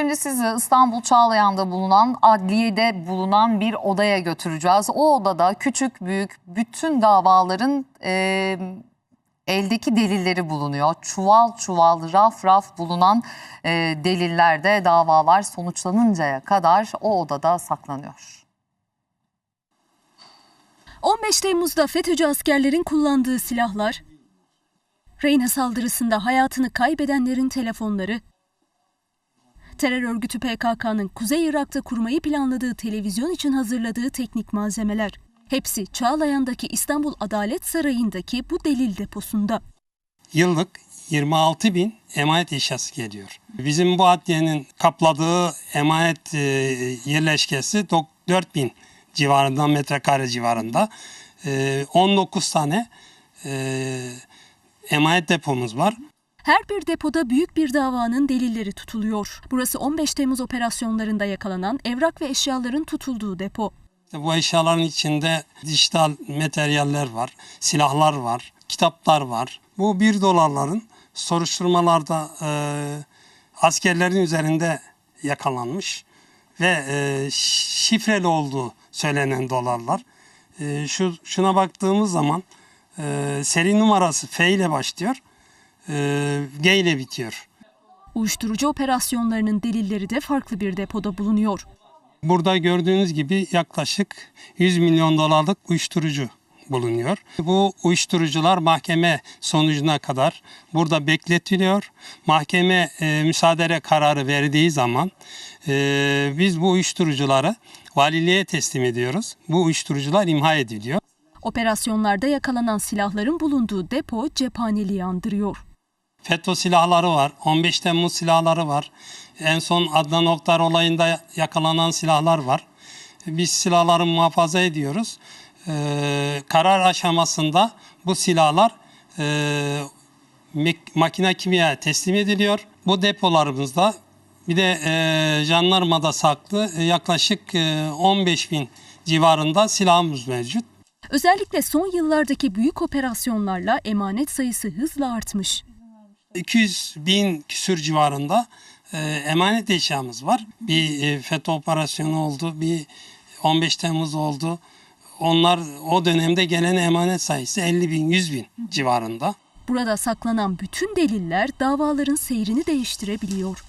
Şimdi sizi İstanbul Çağlayan'da bulunan adliyede bulunan bir odaya götüreceğiz. O odada küçük büyük bütün davaların e, eldeki delilleri bulunuyor. Çuval çuval raf raf bulunan e, delillerde davalar sonuçlanıncaya kadar o odada saklanıyor. 15 Temmuz'da FETÖ'cü askerlerin kullandığı silahlar, Reyna saldırısında hayatını kaybedenlerin telefonları, terör örgütü PKK'nın Kuzey Irak'ta kurmayı planladığı televizyon için hazırladığı teknik malzemeler. Hepsi Çağlayan'daki İstanbul Adalet Sarayı'ndaki bu delil deposunda. yıllık 26 bin emanet eşyası geliyor. Bizim bu adliyenin kapladığı emanet e, yerleşkesi 4 bin civarında metrekare civarında. E, 19 tane e, emanet depomuz var. Her bir depoda büyük bir davanın delilleri tutuluyor. Burası 15 Temmuz operasyonlarında yakalanan evrak ve eşyaların tutulduğu depo. Bu eşyaların içinde dijital materyaller var, silahlar var, kitaplar var. Bu 1 dolarların soruşturmalarda e, askerlerin üzerinde yakalanmış ve e, şifreli olduğu söylenen dolarlar. E, şu Şuna baktığımız zaman e, seri numarası F ile başlıyor, e, G ile bitiyor. Uyuşturucu operasyonlarının delilleri de farklı bir depoda bulunuyor. Burada gördüğünüz gibi yaklaşık 100 milyon dolarlık uyuşturucu bulunuyor. Bu uyuşturucular mahkeme sonucuna kadar burada bekletiliyor. Mahkeme e, müsaade kararı verdiği zaman e, biz bu uyuşturucuları valiliğe teslim ediyoruz. Bu uyuşturucular imha ediliyor. Operasyonlarda yakalanan silahların bulunduğu depo cephaneliği andırıyor. FETÖ silahları var, 15 Temmuz silahları var. En son Adnan Oktar olayında yakalanan silahlar var. Biz silahları muhafaza ediyoruz. Ee, karar aşamasında bu silahlar e, makine kimya teslim ediliyor. Bu depolarımızda bir de e, jandarmada saklı e, yaklaşık e, 15 bin civarında silahımız mevcut. Özellikle son yıllardaki büyük operasyonlarla emanet sayısı hızla artmış. 200 bin küsür civarında e, emanet eşyamız var. Bir e, FETÖ operasyonu oldu, bir 15 Temmuz oldu. Onlar o dönemde gelen emanet sayısı 50 bin, 100 bin civarında. Burada saklanan bütün deliller davaların seyrini değiştirebiliyor.